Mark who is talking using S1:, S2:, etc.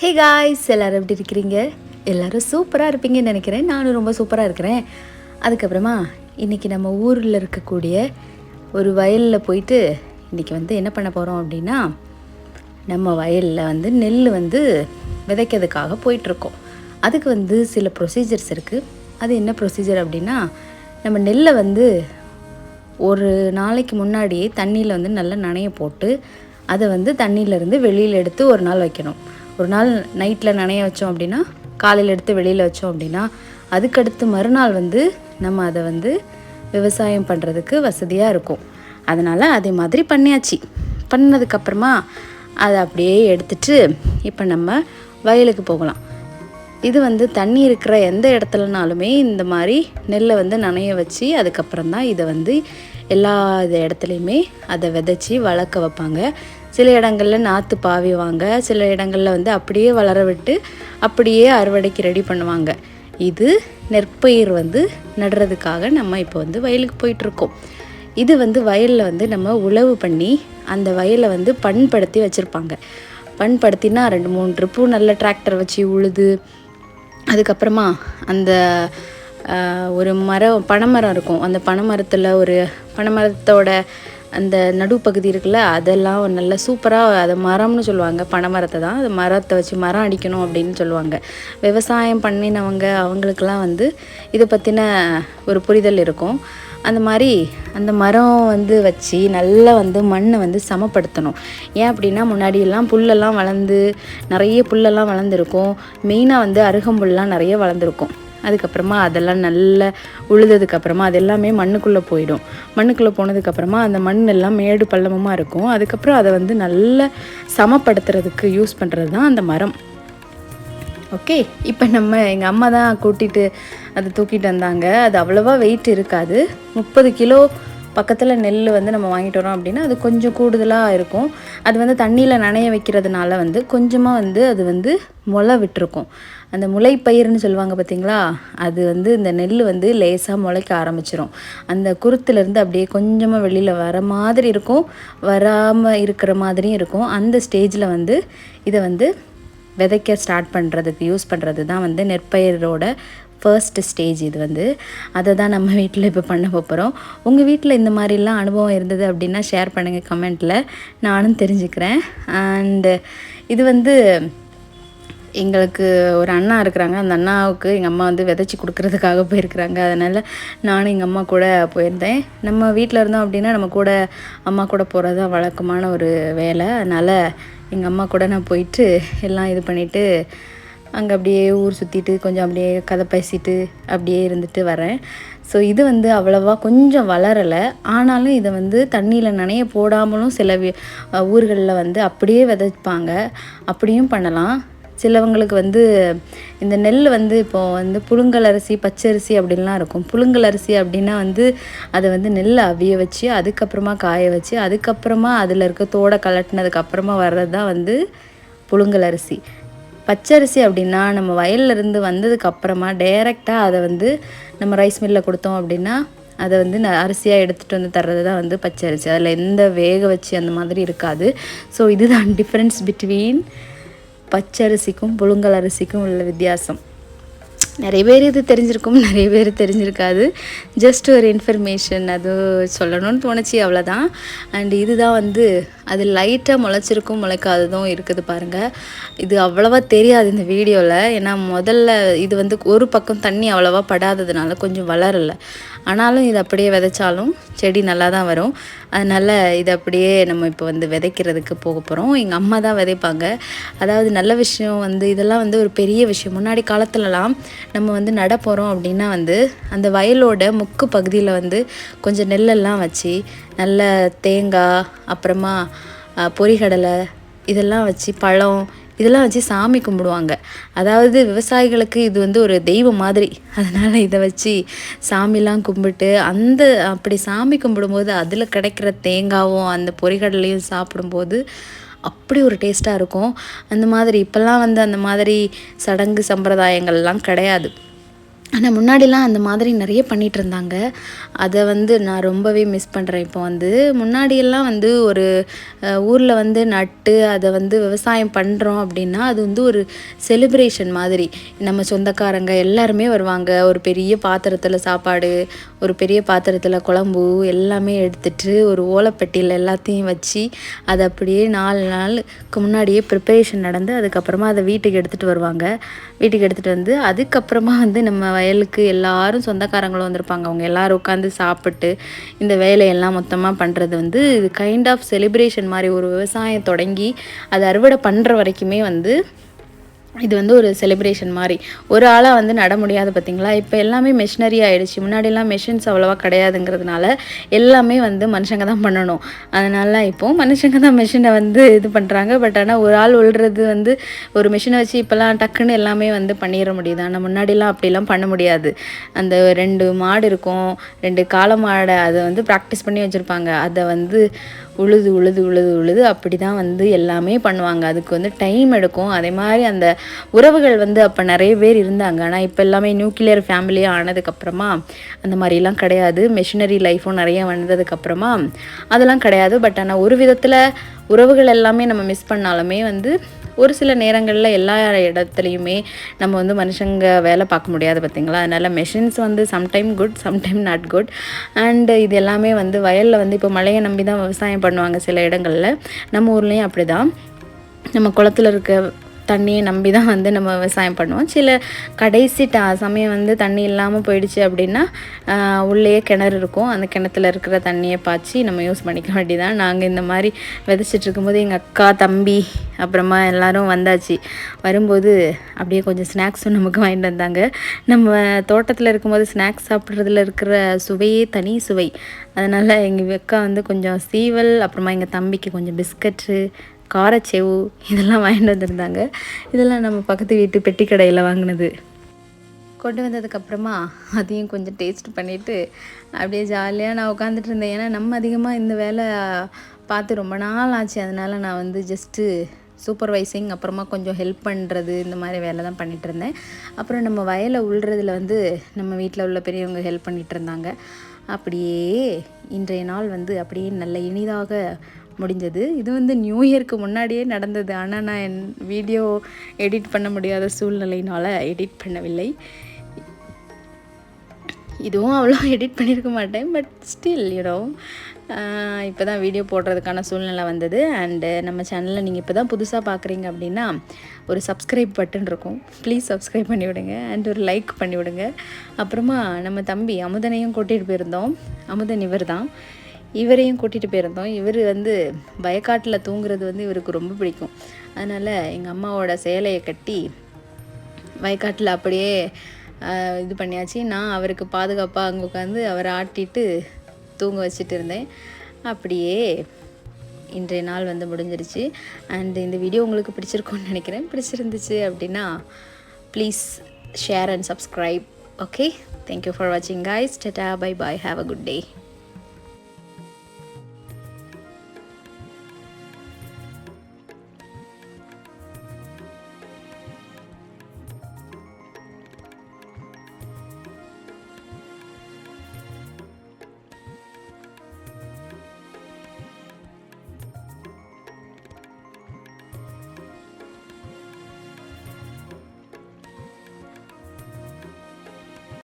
S1: Hey guys எல்லோரும் எப்படி இருக்கிறீங்க? எல்லோரும் சூப்பராக இருப்பீங்கன்னு நினைக்கிறேன். நானும் ரொம்ப சூப்பராக இருக்கிறேன். அதுக்கப்புறமா இன்றைக்கி நம்ம ஊரில் இருக்கக்கூடிய ஒரு வயலில் போயிட்டு இன்றைக்கி வந்து என்ன பண்ண போகிறோம் அப்படின்னா நம்ம வயலில் வந்து நெல் வந்து விதைக்கிறதுக்காக போயிட்டுருக்கோம். அதுக்கு வந்து சில ப்ரொசீஜர்ஸ் இருக்குது அது என்ன ப்ரொசீஜர் அப்படின்னா நம்ம நெல்லை வந்து ஒரு நாளைக்கு முன்னாடியே தண்ணியில் வந்து நல்லா நனைய போட்டு அதை வந்து தண்ணியிலேருந்து வெளியில் எடுத்து ஒரு நாள் வைக்கணும். ஒரு நாள் நைட்டில் நனைய வச்சோம் அப்படின்னா காலையில் எடுத்து வெளியில் வச்சோம் அப்படின்னா அதுக்கடுத்து மறுநாள் வந்து நம்ம அதை வந்து விவசாயம் பண்ணுறதுக்கு வசதியாக இருக்கும். அதனால் அதே மாதிரி பண்ணியாச்சு. பண்ணதுக்கப்புறமா அதை அப்படியே எடுத்துட்டு இப்போ நம்ம வயலுக்கு போகலாம். இது வந்து தண்ணி இருக்கிற எந்த இடத்துலனாலுமே இந்த மாதிரி நெல்லை வந்து நனைய வச்சு அதுக்கப்புறம் தான் இதை வந்து எல்லா இது இடத்துலையுமே அதை விதைச்சி வளர்க்க வைப்பாங்க. சில இடங்களில் நாற்று பாவிவாங்க. சில இடங்களில் வந்து அப்படியே வளர விட்டு அப்படியே அறுவடைக்கு ரெடி பண்ணுவாங்க. இது நெற்பயிர் வந்து நடுறதுக்காக நம்ம இப்போ வந்து வயலுக்கு போயிட்டுருக்கோம். இது வந்து வயலில் வந்து நம்ம உழவு பண்ணி அந்த வயலை வந்து பண்படுத்தி வச்சுருப்பாங்க. பண்படுத்தினா ரெண்டு மூணு ட்ரிப்பும் நல்ல டிராக்டர் வச்சு உழுது அதுக்கப்புறமா அந்த ஒரு மரம் பனைமரம் இருக்கும். அந்த பனைமரத்தில் ஒரு பனைமரத்தோட அந்த நடுப்பகுதி இருக்குல்ல அதெல்லாம் நல்ல சூப்பராக அதை மரம்னு சொல்லுவாங்க. பனை மரத்தை தான். அது மரத்தை வச்சு மரம் அடிக்கணும் அப்படின்னு சொல்லுவாங்க. விவசாயம் பண்ணினவங்க அவங்களுக்கெல்லாம் வந்து இதை பற்றின ஒரு புரிதல் இருக்கும். அந்த மாதிரி அந்த மரம் வந்து வச்சு நல்லா வந்து மண்ணை வந்து சமப்படுத்தணும். ஏன் அப்படின்னா முன்னாடியெல்லாம் புல்லெல்லாம் வளர்ந்து நிறைய புல்லெல்லாம் வளர்ந்துருக்கும். மெயினாக வந்து அருகம்புல்லாம் நிறைய வளர்ந்துருக்கும். அதுக்கப்புறமா அதெல்லாம் நல்லா உழுததுக்கப்புறமா அது எல்லாமே மண்ணுக்குள்ளே போயிடும். மண்ணுக்குள்ளே போனதுக்கப்புறமா அந்த மண் எல்லாம் மேடு பள்ளமமாக இருக்கும். அதுக்கப்புறம் அதை வந்து நல்லா சமப்படுத்துறதுக்கு யூஸ் பண்ணுறது தான் அந்த மரம். ஓகே இப்போ நம்ம எங்கள் அம்மா தான் கூட்டிகிட்டு அதை தூக்கிட்டு வந்தாங்க. அது அவ்வளோவா வெயிட் இருக்காது. முப்பது கிலோ பக்கத்தில் நெல் வந்து நம்ம வாங்கிட்டு வரோம் அப்படின்னா அது கொஞ்சம் கூடுதலாக இருக்கும். அது வந்து தண்ணியில் நனைய வைக்கிறதுனால வந்து கொஞ்சமாக வந்து அது வந்து முளை விட்டுருக்கும். அந்த முளைப்பயிர்னு சொல்லுவாங்க பார்த்தீங்களா அது வந்து இந்த நெல் வந்து லேசாக முளைக்க ஆரம்பிச்சிரும். அந்த குருத்துலேருந்து அப்படியே கொஞ்சமாக வெளியில் வர மாதிரி இருக்கும். வராமல் இருக்கிற மாதிரியும் இருக்கும். அந்த ஸ்டேஜில் வந்து இதை வந்து விதைக்க ஸ்டார்ட் பண்ணுறதுக்கு யூஸ் பண்ணுறது தான் வந்து நெற்பயிரோட ஃபர்ஸ்ட் ஸ்டேஜ் இது வந்து. அதை தான் நம்ம வீட்டில் இப்போ பண்ண போகிறோம் உங்கள் வீட்டில் இந்த மாதிரிலாம் அனுபவம் இருந்தது அப்படின்னா ஷேர் பண்ணுங்கள் கமெண்ட்டில் நானும் தெரிஞ்சுக்கிறேன். அண்டு இது வந்து எங்களுக்கு ஒரு அண்ணா இருக்கிறாங்க. அந்த அண்ணாவுக்கு எங்கள் அம்மா வந்து விதைச்சி கொடுக்குறதுக்காக போயிருக்கிறாங்க. அதனால் நானும் எங்கள் அம்மா கூட போயிருந்தேன். நம்ம வீட்டில் இருந்தோம் அப்படின்னா நம்ம கூட அம்மா கூட போகிறது தான் வழக்கமான ஒரு வேலை. அதனால் எங்கள் அம்மா கூட நான் போயிட்டு எல்லாம் இது பண்ணிவிட்டு அங்கே அப்படியே ஊர் சுற்றிட்டு கொஞ்சம் அப்படியே கதை பேசிட்டு அப்படியே இருந்துட்டு வரேன். ஸோ இது வந்து அவ்வளோவா கொஞ்சம் வளரலை. ஆனாலும் இதை வந்து தண்ணியில் நனைய போடாமலும் சில ஊர்களில் வந்து அப்படியே விதைப்பாங்க. அப்படியும் பண்ணலாம். சிலவங்களுக்கு வந்து இந்த நெல் வந்து இப்போது வந்து புழுங்கல் அரிசி பச்சரிசி அப்படின்லாம் இருக்கும். புழுங்கலரிசி அப்படின்னா வந்து அதை வந்து நெல்லை அவிய வச்சு அதுக்கப்புறமா காய வச்சு அதுக்கப்புறமா அதில் இருக்க தோடை கலட்டினதுக்கப்புறமா வர்றது தான் வந்து புழுங்கலரிசி. பச்சரிசி அப்படின்னா நம்ம வயல்லேருந்து வந்ததுக்கு அப்புறமா டைரெக்டாக அதை வந்து நம்ம ரைஸ் மில்லில் கொடுத்தோம் அப்படின்னா அதை வந்து நான் அரிசியாக எடுத்துகிட்டு வந்து தர்றது தான் வந்து பச்சரிசி. அதில் எந்த வேக வச்சு அந்த மாதிரி இருக்காது. ஸோ இதுதான் டிஃப்ரென்ஸ் பிட்வீன் பச்சரிசிக்கும் புழுங்கல் அரிசிக்கும் உள்ள வித்தியாசம். நிறைய பேர் இது தெரிஞ்சிருக்கும் நிறைய பேர் தெரிஞ்சிருக்காது. ஜஸ்ட் ஒரு இன்ஃபர்மேஷன் அது சொல்லணும்னு தோணுச்சு அவ்வளோதான் அண்ட் இதுதான் வந்து அது லைட்டாக முளைச்சிருக்கும் முளைக்காததும் இருக்குது பாருங்கள் இது அவ்வளோவா தெரியாது இந்த வீடியோவில் ஏன்னா முதல்ல இது வந்து ஒரு பக்கம் தண்ணி அவ்வளோவா படாததுனால கொஞ்சம் வளரலை. ஆனாலும் இது அப்படியே விதைச்சாலும் செடி நல்லா தான் வரும். அதனால் இது அப்படியே நம்ம இப்போ வந்து விதைக்கிறதுக்கு போக போகிறோம் எங்கள் அம்மா தான் விதைப்பாங்க. அதாவது நல்ல விஷயம் வந்து இதெல்லாம் வந்து ஒரு பெரிய விஷயம். முன்னாடி காலத்துலலாம் நம்ம வந்து நட போகிறோம் அப்படின்னா வந்து அந்த வயலோட முக்கு பகுதியில் வந்து கொஞ்சம் நெல்லெல்லாம் வச்சு நல்ல தேங்காய் அப்புறமா பொறிகடலை இதெல்லாம் வச்சு பழம் இதெல்லாம் வச்சு சாமி கும்பிடுவாங்க. அதாவது விவசாயிகளுக்கு இது வந்து ஒரு தெய்வம் மாதிரி. அதனால் இதை வச்சு சாமிலாம் கும்பிட்டு அந்த அப்படி சாமி கும்பிடும்போது அதில் கிடைக்கிற தேங்காவும் அந்த பொறிகடலையும் சாப்பிடும்போது அப்படி ஒரு டேஸ்ட்டாக இருக்கும். அந்த மாதிரி இப்போல்லாம் வந்து அந்த மாதிரி சடங்கு சம்பிரதாயங்கள்லாம் கிடையாது. ஆனால் முன்னாடிலாம் அந்த மாதிரி நிறைய பண்ணிகிட்டு இருந்தாங்க அதை வந்து நான் ரொம்பவே மிஸ் பண்ணுறேன் இப்போ வந்து. முன்னாடியெல்லாம் வந்து ஒரு ஊரில் வந்து நட்டு அதை வந்து விவசாயம் பண்ணுறோம் அப்படின்னா அது வந்து ஒரு செலிப்ரேஷன் மாதிரி. நம்ம சொந்தக்காரங்க எல்லாருமே வருவாங்க. ஒரு பெரிய பாத்திரத்தில் சாப்பாடு ஒரு பெரிய பாத்திரத்தில் குழம்பு எல்லாமே எடுத்துகிட்டு ஒரு ஓலைப்பெட்டியில் எல்லாத்தையும் வச்சு அதை அப்படியே நாலு நாளுக்கு முன்னாடியே ப்ரிப்பரேஷன் நடந்து அதுக்கப்புறமா அதை வீட்டுக்கு எடுத்துகிட்டு வருவாங்க. வீட்டுக்கு எடுத்துகிட்டு வந்து அதுக்கப்புறமா வந்து நம்ம வயலுக்கு எல்லாரும் சொந்தக்காரங்களும் வந்திருப்பாங்க. அவங்க எல்லோரும் உட்காந்து சாப்பிட்டு இந்த வேலையெல்லாம் மொத்தமாக பண்ணுறது வந்து இது கைண்ட் ஆஃப் செலிப்ரேஷன் மாதிரி ஒரு விவசாயம் தொடங்கி அதை அறுவடை பண்ணுற வரைக்குமே வந்து இது வந்து ஒரு செலிப்ரேஷன் மாதிரி ஒரு ஆளாக வந்து நட முடியாது பார்த்திங்களா இப்போ எல்லாமே மிஷினரி ஆகிடுச்சு முன்னாடிலாம் மிஷின்ஸ் அவ்வளோவா கிடையாதுங்கிறதுனால எல்லாமே வந்து மனுஷங்க தான் பண்ணணும். அதனால இப்போது மனுஷங்க தான் மிஷினை வந்து இது பண்ணுறாங்க பட் ஆனால் ஒரு ஆள் உள்றது வந்து ஒரு மிஷினை வச்சு இப்போல்லாம் டக்குன்னு எல்லாமே வந்து பண்ணிட முடியுது. ஆனால் முன்னாடிலாம் அப்படிலாம் பண்ண முடியாது. அந்த ரெண்டு மாடு இருக்கும். ரெண்டு காளை மாடை அதை வந்து ப்ராக்டிஸ் பண்ணி வச்சுருப்பாங்க. அதை வந்து உழுது உழுது உழுது உழுது அப்படி தான் வந்து எல்லாமே பண்ணுவாங்க. அதுக்கு வந்து டைம் எடுக்கும். அதே மாதிரி அந்த உறவுகள் வந்து அப்போ நிறைய பேர் இருந்தாங்க. ஆனால் இப்போ எல்லாமே நியூக்ளியர் ஃபேமிலியாக ஆனதுக்கப்புறமா அந்த மாதிரிலாம் கிடையாது. மெஷினரி லைஃப்பும் நிறைய வந்ததுக்கப்புறமா அதெல்லாம் கிடையாது. பட் ஆனால் ஒரு விதத்தில் உறவுகள் எல்லாமே நம்ம மிஸ் பண்ணாலுமே வந்து ஒரு சில நேரங்களில் எல்லா இடத்துலையுமே நம்ம வந்து மனுஷங்க வேலை பார்க்க முடியாது பார்த்திங்களா அதனால் மெஷின்ஸ் வந்து sometime good sometime not good and இது எல்லாமே வந்து வயலில் வந்து இப்போ மழையை நம்பி தான் விவசாயம் பண்ணுவாங்க சில இடங்களில். நம்ம ஊர்லேயும் அப்படி தான் நம்ம குளத்தில் இருக்க தண்ணியை நம்பி தான் வந்து நம்ம விவசாயம் பண்ணுவோம். சில கடைசி ட சமயம் வந்து தண்ணி இல்லாமல் போயிடுச்சு அப்படின்னா உள்ளேயே கிணறு இருக்கும். அந்த கிணத்துல இருக்கிற தண்ணியை பாய்ச்சி நம்ம யூஸ் பண்ணிக்க வேண்டியதான் நாங்கள் இந்த மாதிரி விதைச்சிட்டு இருக்கும்போது எங்கள் அக்கா தம்பி அப்புறமா எல்லோரும் வந்தாச்சு. வரும்போது அப்படியே கொஞ்சம் ஸ்நாக்ஸும் நமக்கு வாங்கிட்டு வந்தாங்க. நம்ம தோட்டத்தில் இருக்கும்போது ஸ்நாக்ஸ் சாப்பிட்றதுல இருக்கிற சுவையே தனி சுவை. அதனால் எங்கள் அக்கா வந்து கொஞ்சம் சீவல் அப்புறமா எங்கள் தம்பிக்கு கொஞ்சம் பிஸ்கட்டு காரச்சேவு இதெல்லாம் வாங்கிட்டு வந்திருந்தாங்க. இதெல்லாம் நம்ம பக்கத்து வீட்டு பெட்டி கடையில் வாங்கினது. கொண்டு வந்ததுக்கப்புறமா அதையும் கொஞ்சம் டேஸ்ட் பண்ணிவிட்டு அப்படியே ஜாலியாக நான் உட்காந்துட்டு இருந்தேன். ஏன்னா நம்ம அதிகமாக இந்த வேலை பார்த்து ரொம்ப நாள் ஆச்சு. அதனால் நான் வந்து ஜஸ்ட்டு சூப்பர்வைசிங் அப்புறமா கொஞ்சம் ஹெல்ப் பண்ணுறது இந்த மாதிரி வேலை தான் பண்ணிகிட்டு இருந்தேன். அப்புறம் நம்ம வயலை உள்றதுல வந்து நம்ம வீட்டில் உள்ள பெரியவங்க ஹெல்ப் பண்ணிகிட்டு இருந்தாங்க. அப்படியே இன்றைய நாள் வந்து அப்படியே நல்ல இனிதாக முடிஞ்சது. இது வந்து நியூ இயர்க்கு முன்னாடியே நடந்தது. ஆனால் நான் என் வீடியோ எடிட் பண்ண முடியாத சூழ்நிலையினால் எடிட் பண்ணவில்லை. இதுவும் அவ்வளோ எடிட் பண்ணியிருக்க மாட்டேன். பட் ஸ்டில் யூனோ இப்போ தான் வீடியோ போடுறதுக்கான சூழ்நிலை வந்தது. அண்டு நம்ம சேனலில் நீங்கள் இப்போ தான் புதுசாக பார்க்குறீங்க அப்படின்னா ஒரு சப்ஸ்கிரைப் பட்டன் இருக்கும். ப்ளீஸ் சப்ஸ்கிரைப் பண்ணி விடுங்க அண்ட் ஒரு லைக் பண்ணி விடுங்க அப்புறமா நம்ம தம்பி அமுதனையும் கூட்டிகிட்டு போயிருந்தோம். அமுதன் இவர் தான் இவரையும் கூட்டிகிட்டு போயிருந்தோம். இவர் வந்து வயக்காட்டில் தூங்குறது வந்து இவருக்கு ரொம்ப பிடிக்கும். அதனால் எங்கள் அம்மாவோட சேலையை கட்டி வயக்காட்டில் அப்படியே இது பண்ணியாச்சு. நான் அவருக்கு பாதுகாப்பாக அங்கே உட்காந்து அவரை ஆட்டிட்டு தூங்க வச்சுட்டு இருந்தேன். அப்படியே இன்றைய நாள் வந்து முடிஞ்சிருச்சு. அண்ட் இந்த வீடியோ உங்களுக்கு பிடிச்சிருக்கும்னு நினைக்கிறேன். பிடிச்சிருந்துச்சு அப்படின்னா please share and subscribe okay thank you for வாட்சிங் guys tata bye bye have a good day